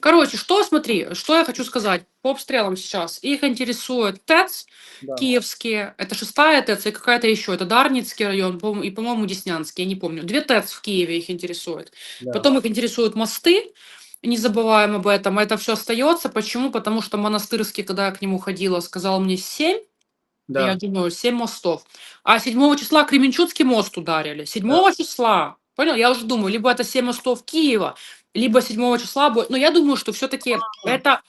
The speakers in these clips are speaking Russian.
Короче, что, смотри, что я хочу сказать по обстрелам сейчас. Их интересует ТЭЦ, Да. киевские, это шестая ТЭЦ и какая-то еще, это Дарницкий район, и, по-моему, Деснянский, я не помню. Две ТЭЦ в Киеве их интересует. Да. Потом их интересуют мосты, не забываем об этом. Это все остается. Почему? Потому что Монастырский, когда я к нему ходила, сказал мне 7, Да. я думаю, 7 мостов. А 7 числа Кременчуцкий мост ударили. 7 числа. Понял? Я уже думаю, либо это 7 мостов Киева, либо 7 числа будет. Но я думаю, что все-таки это,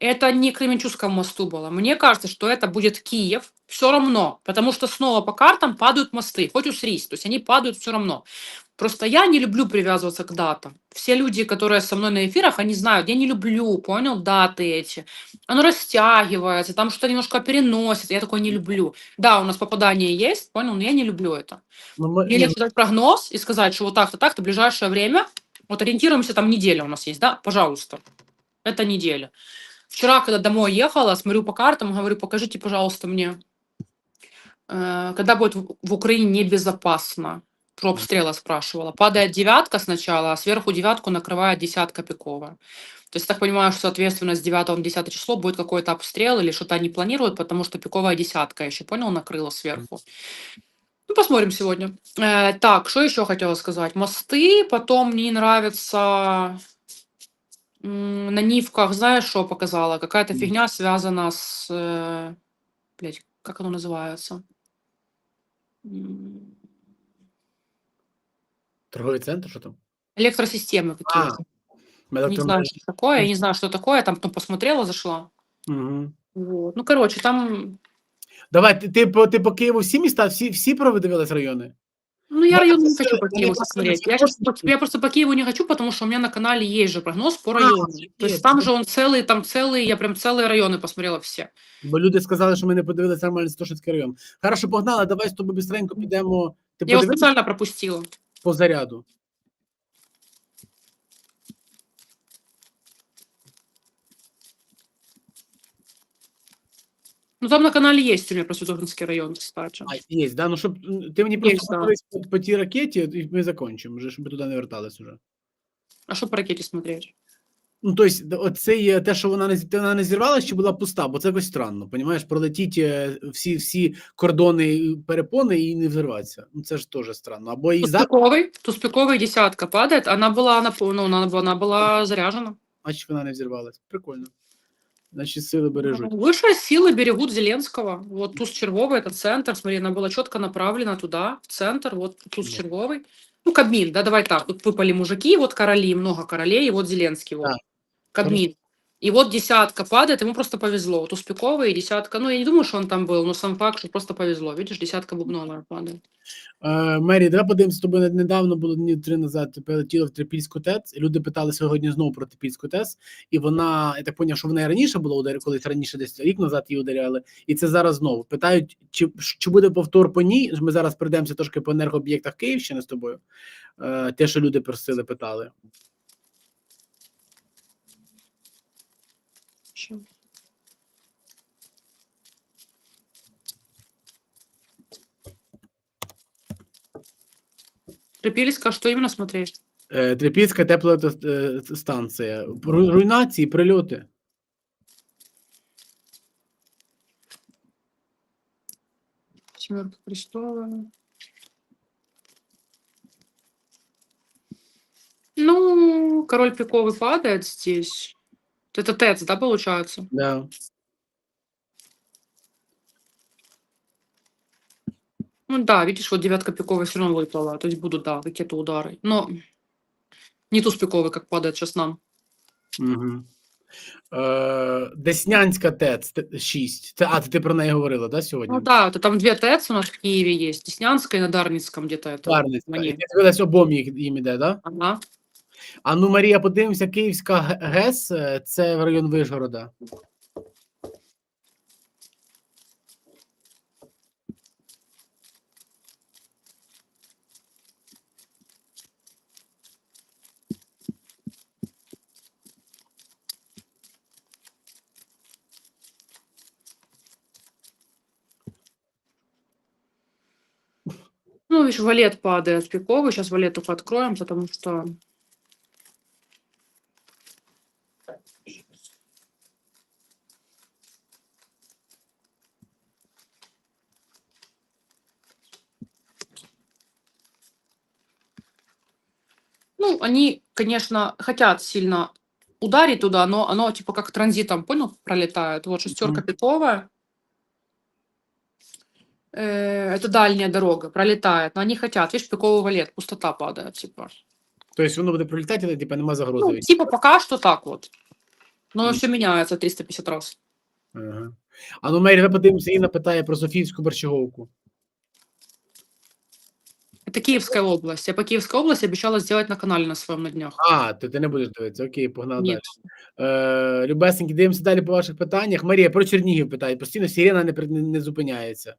это не Кременчуцкому мосту было. Мне кажется, что это будет Киев. Все равно. Потому что снова по картам падают мосты. Хоть усрись. То есть они падают все равно. Просто я не люблю привязываться к датам. Все люди, которые со мной на эфирах, они знают, я не люблю, понял, даты эти. Оно растягивается, там что-то немножко переносится, я такое не люблю. Да, у нас попадание есть, понял, но я не люблю это. Ну, ми- Мне легче дать прогноз и сказать, что вот так-то, так-то, в ближайшее время, вот ориентируемся, там неделя у нас есть, да, пожалуйста, это неделя. Вчера, когда домой ехала, смотрю по картам, говорю, покажите, пожалуйста, мне, э, когда будет в Украине небезопасно. Про обстрелы спрашивала. Падает девятка сначала, а сверху девятку накрывает десятка пиковая. То есть, так понимаю, что, соответственно, с 9 на 10 число будет какой-то обстрел или что-то они планируют, потому что пиковая десятка еще, понял, накрыла сверху. Ну, посмотрим сегодня. Э, так, что еще хотела сказать? Мосты, потом мне нравится м, на Нивках, знаешь, что показала? Какая-то фигня связана с... Э, блядь, как оно называется? М, торговий центр, що там? Электросистемы какие-то. Не знаю, что такое, я не знаю, что такое, там потом посмотрела, зашла. Мгм. Вот. Ну, короче, там... Давай, ти, ти, по, ти по Києву всі міста, всі, всі провидивились райони? Ну, я Да, район не это хочу всё- по это Киеву просто смотреть. не Я, просто щас по- я просто по Киеву не хочу, потому что у меня на канале есть же прогноз по А, району. То есть, есть там да. же он целый, там целый, я прям целые районы посмотрела все. Бо люди сказали, що ми не подивилися нормально Стошицький район. Хорошо, погнали, давай з тобою быстренько підемо. Ти Я его подивився специально пропустила. по заряду? Ну, там на канале есть у меня про Святогородский район, кстати. А, є, да? Ну, щоб м, ти мені просто Есть, да. подивись по, по тій ракеті, і ми закінчимо, вже, щоб ми туди не вертались уже. А что по ракете смотреть? Ну, тобто, оце є те, що вона не з- вона не зірвалася, чи була пуста, бо це якось странно, понімаєш, пролетіть е, всі, всі кордони і перепони і не взорватися. Ну, це ж теж странно. Або і за, Туспиковый, туспиковый десятка падает, она была, на, ну, она, была- она была заряжена. значить вона не взірвалася. Прикольно. Значить, сили бережуть. Высшие силы берегут Зеленского. Вот туз червовый, это центр. Смотри, она была четко направлена туда, в центр. Вот туз Да. червовый. Ну, Кабмин, да, давай так. Тут выпали мужики, вот короли, много королей, и вот Зеленский. Вот. Да. Кабмин. И вот десятка падает, ему просто повезло. Вот успековый, десятка. Ну, я не думаю, что он там был, но сам факт, что просто повезло. Видишь, десятка бубновая падает. Е, Мері, давай подивимося, з недавно було дні три назад прилетіло в Трипільську ТЕЦ, і люди питали сьогодні знову про Трипільську ТЕЦ, і вона, я так поняв, що вона і раніше була ударі, колись раніше десь рік назад її ударяли, і це зараз знову. Питають, чи, чи буде повтор по ній? Ми зараз прийдемося трошки по енергооб'єктах Київщини з тобою. Е, те, що люди просили, питали. Трипільська, что именно смотреть? Е, Трипільська теплоелектростанція. Ру- Руйнації, прильоти. Семерка престола. Ну, король пиковый падает здесь. Это ТЭЦ, да, получается? Да. Ну да, видишь, вот девятка пиковая все равно выпала. То есть будут, да, какие-то удары. Но не туз пиковый, как падает сейчас нам. Угу. Е, Деснянська ТЕЦ 6. Це, а, це ти про неї говорила, да, сьогодні? Ну да, это там две ТЭЦ у нас в Киеве есть. Деснянская и на Дарницком где-то это. Дарницька. Мені. І ти дивилась, обом їх їм іде, да? Ага. А ну, Марія, подивимося, Київська Г- ГЕС, е, це в район Вишгорода. Ну, видишь, валет падает пиковый. Сейчас валет только откроем, потому что... Ну, они, конечно, хотят сильно ударить туда, но оно типа как транзитом, понял, пролетает. Вот шестерка mm-hmm. пиковая. Э, Это дальняя дорога, пролетает. Но они хотят, видишь, пиковый валет, пустота падает, типа. Тобто воно буде пролітати, але типа нема загрози. Ну, від- типа пока что так вот. Но Мгм. все меняется 350 раз. Ага. А ну, Мері, давай подивимося, Інна питає про Софіївську борщаговку. Это Киевская область. Я по Киевской области обещала сделать на канале на своем на днях. А, то ти не будеш дивитися. Окей, погнали Ні. далі. Е, Любесенькі, дивимося далі по ваших питаннях. Марія, про Чернігів питає. Постійно сирена не, при- не, не зупиняється.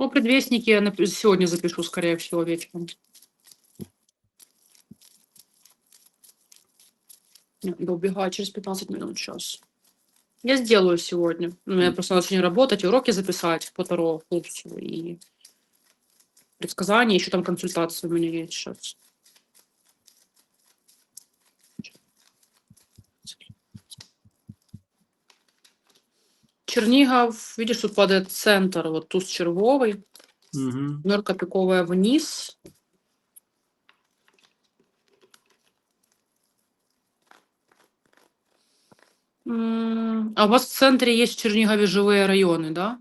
По предвестнике я нап- сегодня запишу, скорее всего, вечером. Да убегаю через 15 минут сейчас. Я сделаю сегодня. Ну, мне просто надо сегодня работать, уроки записать по Таро курсу и предсказания. Еще там консультации у меня есть сейчас. Чернигов, видишь, тут падает центр, вот туз червовый, Угу. Норка пиковая вниз. А у вас в центре есть в Чернигове живые районы, да?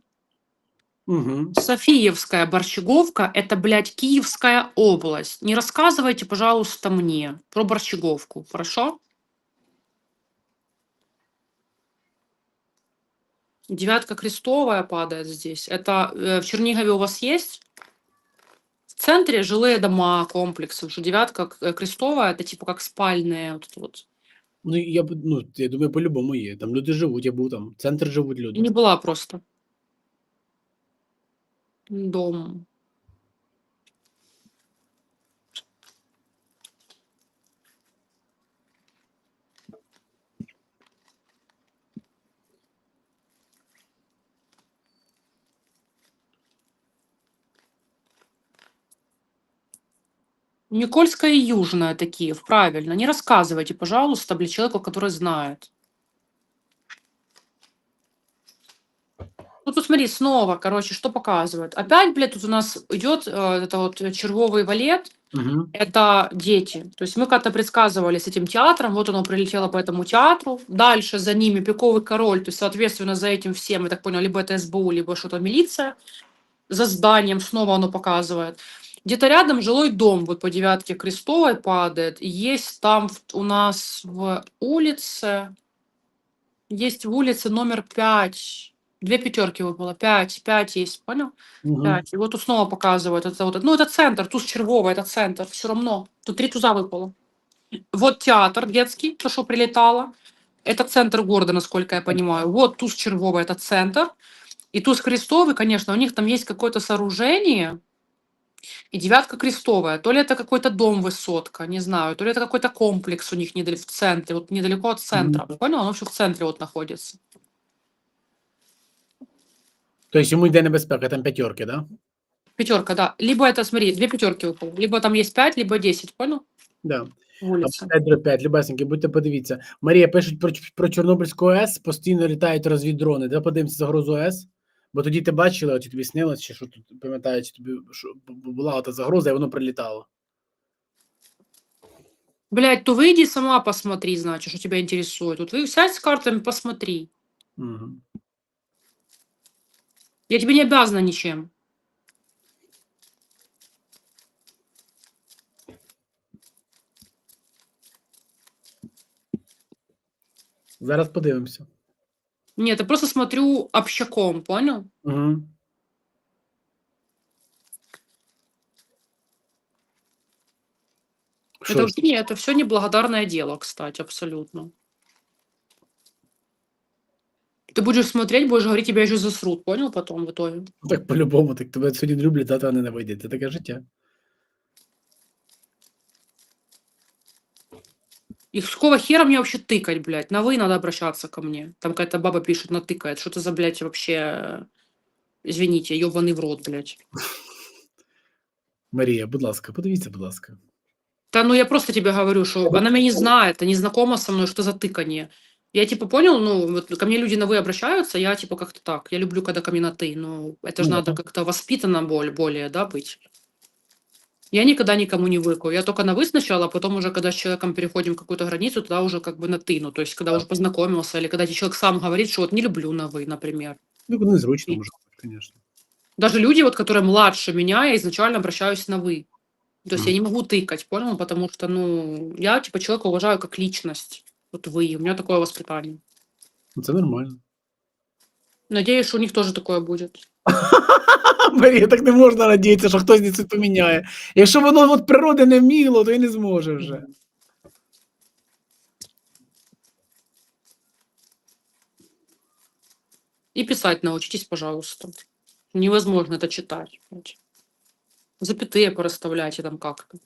Угу. Софиевская Борщеговка – это, блядь, Киевская область. Не рассказывайте, пожалуйста, мне про Борщеговку, хорошо? Девятка крестовая падает здесь. Это э, в Чернигове у вас есть? В центре жилые дома, комплексы. Что девятка э, крестовая – это типа как спальные. Вот, вот. Ну, я, ну, я думаю, по-любому є. Там люди живуть, я був там. Центр живуть люди. Не была просто. Дом. Никольская и Южная это Киев, правильно. Не рассказывайте, пожалуйста, для человека, который знает. Ну, тут смотри, снова, короче, что показывает. Опять, блядь, тут у нас идет э, это вот червовый валет, Угу. это дети. То есть мы как-то предсказывали с этим театром, вот оно прилетело по этому театру. Дальше за ними пиковый король, то есть, соответственно, за этим всем, я так понял, либо это СБУ, либо что-то милиция. За зданием снова оно показывает. Где-то рядом жилой дом, вот по девятке Крестовой падает. Есть там у нас в улице, есть в улице номер 5, две пятерки выпало, 5, 5 есть, понял? Угу. Пять. И вот тут снова показывают. Это вот, ну, это центр, туз червовый, это центр. Все равно. Тут три туза выпало. Вот театр детский, то, что прилетало. Это центр города, насколько я понимаю. Вот туз червовый, это центр. И туз крестовый, конечно, у них там есть какое-то сооружение. И девятка крестовая. То ли это какой-то дом высотка, не знаю. То ли это какой-то комплекс у них недалеко, в центре, вот недалеко от центра. Понял? Оно все в центре вот находится. Тобто йому йде небезпека, там п'ятерки, да? Пятерка, да. Либо это, смотри, две пятерки выпало. Либо там есть пять, либо десять, понял? Да. В улице. 5 до 5, любесеньки, будьте подивіться. Марія пишуть про, про Чорнобильську АЕС, постійно літають розвіддрони. Давай подивимося загрозу АЕС. Бо тоді ти бачила, чи тобі снилось, чи що тут пам'ятаєш, чи тобі що була та загроза, і воно прилітало. Блять, то выйди сама посмотри, значит, что тебя интересует. Вот вы сядь с картами, посмотри. Угу. Я тебе не обязана ничем. Зараз подивимося. Нет, я просто смотрю общаком, понял? Угу. это, ж, вообще не- это все неблагодарное дело, кстати, абсолютно. Ты будешь смотреть, будешь говорить, тебя еще засрут, понял, потом в итоге. так по-любому, так тебе сьогодні люблять, завтра ненавидять. Це таке життя. И с какого хера мне вообще тыкать, блядь? На вы надо обращаться ко мне. Там какая-то баба пишет, натыкает. Что это за, блядь, вообще... э, Извините, ебаный в рот, блядь. Марія, будь ласка, подивіться, будь ласка. Да, ну я просто тебе говорю, что она меня не знает, не знакома со мной, что за тыканье. Я типа понял, ну вот ко мне люди на вы обращаются, я типа как-то так. Я люблю, когда ко мне на ты, но это же Ну надо как-то воспитанно более, более, да, быть. Я никогда никому не выкаю. Я только на вы сначала, а потом уже, когда с человеком переходим какую-то границу, тогда уже как бы на ты. Ну, то есть, когда уже познакомился, или когда человек сам говорит, что вот не люблю на вы, например. Ну, незручно, І- може бути, звісно. Даже люди, вот, которые младше меня, я изначально обращаюсь на вы. То есть я Мгм. не могу тыкать, понял? Потому что, ну, я типа человека уважаю как личность. Вот вы, у меня такое воспитание. Ну, Це нормально. Надеюсь, у них тоже такое будет. Марія, так не можна надіятися, що хтось це поміняє. Якщо воно от природи не вміло, то і не зможе вже. И писать научитесь, пожалуйста. Невозможно это читать. блядь. Запятые порасставляйте там как-то.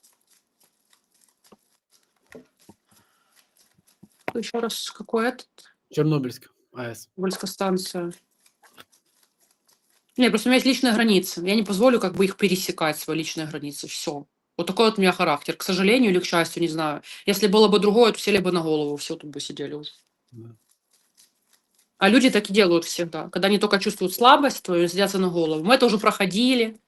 Еще раз, какой этот? Чорнобильська АЕС. Вольская станция. Не, просто у меня есть личные границы. Я не позволю как бы их пересекать, свои личные границы. Все. Вот такой вот у меня характер. К сожалению или к счастью, не знаю. Если было бы другое, то сели бы на голову, все тут бы сидели уже. Да. А люди так и делают всегда. Когда они только чувствуют слабость твою, садятся на голову. Мы это уже проходили.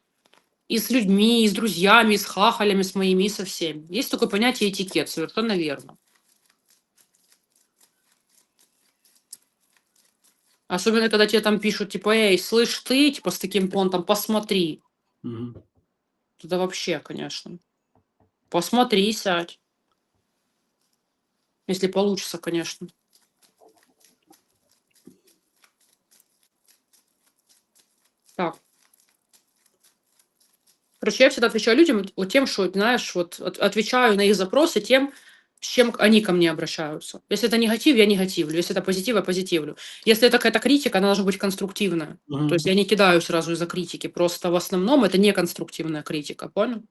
И с людьми, и с друзьями, и с хахалями, с моими, и со всеми. Есть такое понятие этикет, совершенно верно. Особенно, когда тебе там пишут, типа, эй, слышь ты, типа, с таким понтом, посмотри. Мгм. Туда вообще, конечно. Посмотри, сядь. Если получится, конечно. Так. Короче, я всегда отвечаю людям вот тем, что, знаешь, вот от- отвечаю на их запросы тем, с чем они ко мне обращаются. Если это негатив, я негативлю. Если это позитив, я позитивлю. Если это какая-то критика, она должна быть конструктивная. Мгм. То есть я не кидаю сразу из-за критики. Просто в основном это не конструктивная критика, понял?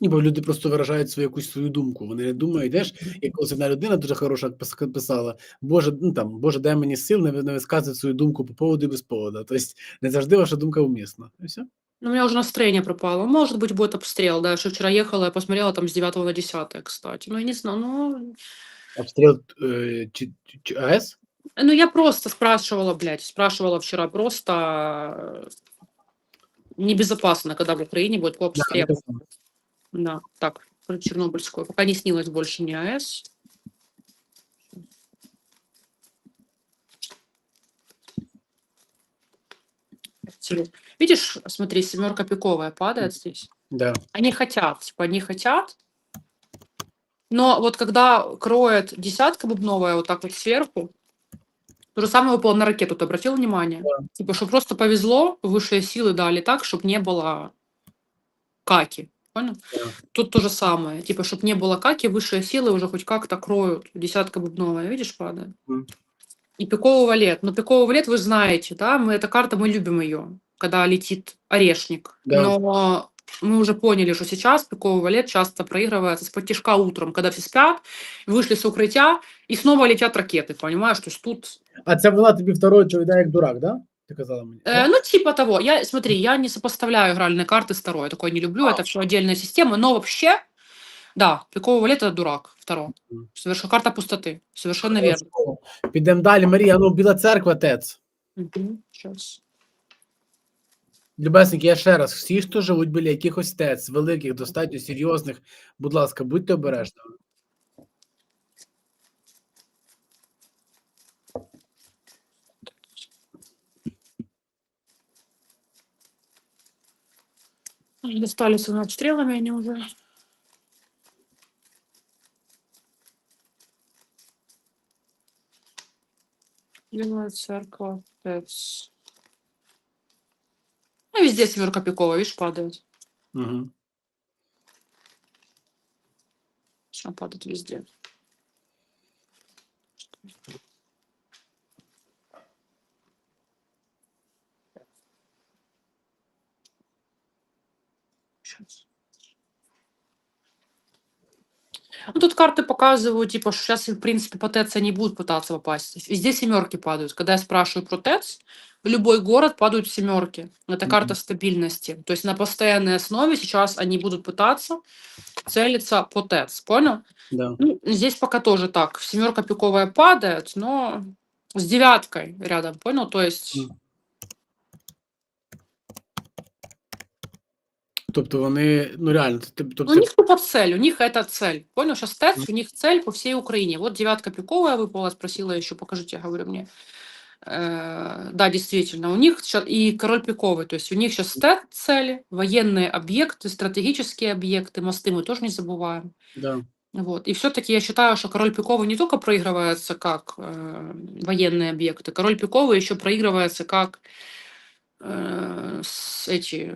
Ніби люди просто виражають свою якусь свою думку. Вони не думають, йдеш, як колись одна людина дуже хороша пис- писала: Боже, ну там, Боже, дай мені сил не, ви- не висказувати свою думку по поводу і без поводу. Тобто не завжди ваша думка умісна. І все. Ну, у меня уже настроение пропало. Может быть, будет обстрел, да. Я вчера ехала, я посмотрела там с 9 на 10, кстати. Ну, я не знаю, ну... Чи, чи, чи АЕС? Ну, я просто спрашивала, блядь, спрашивала вчера просто э, небезопасно, когда в Украине будет Да, я казав. Да, так, про Чернобыльскую. Пока не снилось больше ни АЭС. Теле- Видишь, смотри, семерка пиковая падает здесь. Да. Они хотят, типа, они хотят. Но вот когда кроет десятка бубновая вот так вот сверху, то же самое выпало на ракету, ты обратил внимание? Да. Типа, что просто повезло, высшие силы дали так, чтобы не было каки. Понял? Да. Тут то же самое. Типа, чтобы не было каки, высшие силы уже хоть как-то кроют. Десятка бубновая, видишь, падает? Мгм И пиковый валет. Но пиковый валет вы знаете, да, мы эта карта, мы любим ее, когда летит орешник. Да. Но мы уже поняли, что сейчас пиковый валет часто проигрывается с подтяжка утром, когда все спят, вышли с укрытия, и снова летят ракеты, понимаешь? То есть тут, А це вона тобі второй відповідає як дурак, да? Ти казала мені. э, ну типа того, я, смотри, я не сопоставляю игральные карты с Таро, я такое не люблю, это все отдельная система, но вообще, да, пиковый валет это дурак, Таро. Мгм. Совершенно карта пустоты, совершенно верно. Підемо далі, Марія, ну Біла церква, ТЕЦ. Сейчас. Любесники, я ще раз, всі, хто живуть біля якихось ТЕЦ, великих, достатньо серйозних, будь ласка, будьте обережними. Достались над обстрелами они уже. Белая церковь, ТЭЦ. Ну, везде семерка пикова, видишь, падает. Угу. Все падает везде. Ну, тут карты показывают, типа, что сейчас, в принципе, по ТЭЦ они будут пытаться попасть. Везде семерки падают. Когда я спрашиваю про ТЭЦ, в любой город падают семерки. Это карта стабильности. То есть на постоянной основе сейчас они будут пытаться целиться по ТЭЦ. Понял? Да. Ну, здесь пока тоже так. Семерка пиковая падает, но с девяткой рядом. Понял? То есть... Мгм. Тобто вони, ну реально, це- Ну, тобто, у них тупо цель, у них это цель. Понял? Сейчас ТЭЦ, у них цель по всей Украине. Вот девятка пиковая выпала, спросила еще, покажите, я говорю мне. Э, Да, действительно, у них ща- и король пиковый, то есть у них сейчас ТЭЦ цели, военные объекты, стратегические объекты, мосты мы тоже не забываем. да. Вот. И все-таки я считаю, что король пиковый не только проигрывается как э, военные объекты, король пиковый еще проигрывается как э, с эти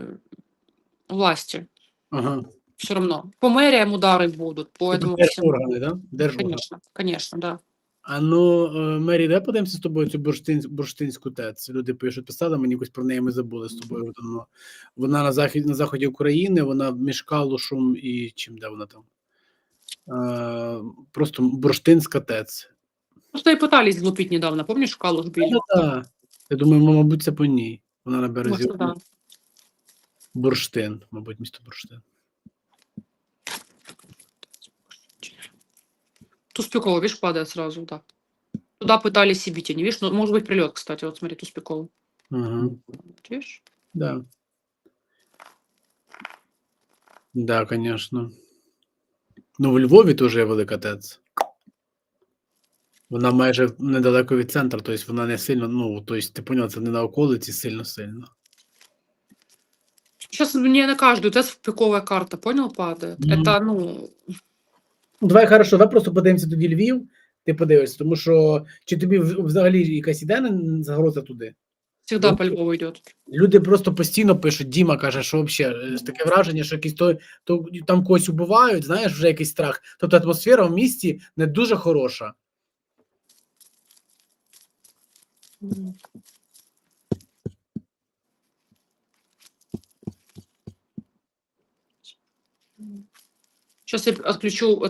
власти. Ага. Все равно. По мэриям удары будут, по Тобто этому всему. держоргани, да? Держоргани. Конечно, конечно, да. А ну, е, Мері, де подивимося з тобою цю бурштин, бурштинську ТЕЦ? Люди пишуть, писали мені якось про неї, ми забули з тобою давно. Вона на захід, на заході України, вона між Калушем і чим де вона там? Е, просто бурштинська ТЕЦ. Просто и пытались глупить недавно, помнишь, в Калуш били? Ну, та. Я думаю, м- мабуть, це по ній. Вона на березі. Может, да. Бурштин, мабуть, місто Бурштин. Туспикова, видишь, падает сразу, да. Туда пытались и бить, они, видишь, ну, может быть, прилет, кстати, вот смотри, Туспикова. Ага. Видишь? Да. Да, конечно. Ну, в Львові теж є велика ТЕЦ. Вона майже недалеко від центру, тобто вона не сильно, ну, тобто, ти поняв, це не на околиці сильно-сильно. Сейчас мне на каждую ТЭС пиковая карта, понял, падает. Мгм. Это, ну, давай хорошо, давай просто подивимося тоді Львів, ти подивишся, тому що чи тобі взагалі якась іде загроза туди? всегда Ну, по Львову идет. Люди просто постійно пишуть, Діма каже, що взагалі таке враження, що якісь то, то там когось убивають, знаєш, вже якийсь страх. Тобто атмосфера в місті не дуже хороша. Сейчас я отключу, отключу